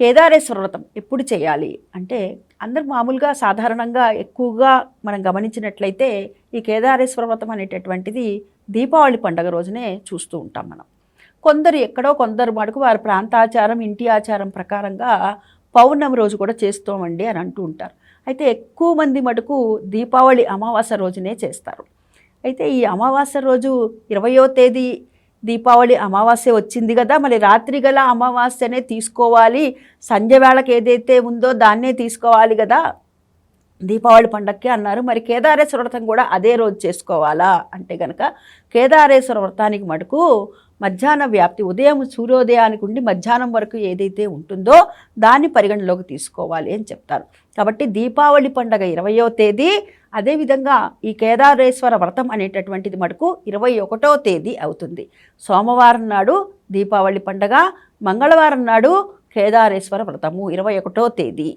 కేదారేశ్వర వ్రతం ఎప్పుడు చేయాలి? అంటే అందరు మామూలుగా సాధారణంగా ఎక్కువగా మనం గమనించినట్లయితే ఈ కేదారేశ్వర వ్రతం అనేటటువంటిది దీపావళి పండగ రోజునే చూస్తూ ఉంటాం మనం. కొందరు ఎక్కడో కొందరు మటుకు వారి ప్రాంతాచారం ఇంటి ఆచారం ప్రకారంగా పౌర్ణమి రోజు కూడా చేస్తామండి అని అంటూ ఉంటారు. అయితే ఎక్కువ మంది మటుకు దీపావళి అమావాస్య రోజునే చేస్తారు. అయితే ఈ అమావాస్య రోజు ఇరవయో తేదీ దీపావళి అమావాస్య వచ్చింది కదా మరి రాత్రి గల అమావాస్యనే తీసుకోవాలి. సంధ్య వేళకి ఏదైతే ఉందో దాన్నే తీసుకోవాలి కదా. దీపావళి పండక్కి అన్నారు. మరి కేదారేశ్వర వ్రతం కూడా అదే రోజు చేసుకోవాలా? అంటే కనుక కేదారేశ్వర వ్రతానికి మటుకు మధ్యాహ్న వ్యాప్తి ఉదయం సూర్యోదయానికి ఉండి మధ్యాహ్నం వరకు ఏదైతే ఉంటుందో దాన్ని పరిగణలోకి తీసుకోవాలి అని చెప్తారు. కాబట్టి దీపావళి పండగ ఇరవయో తేదీ అదేవిధంగా ఈ కేదారేశ్వర వ్రతం అనేటటువంటిది మటుకు ఇరవై ఒకటో తేదీ అవుతుంది. సోమవారం నాడు దీపావళి పండగ మంగళవారం నాడు కేదారేశ్వర వ్రతము ఇరవై ఒకటో తేదీ.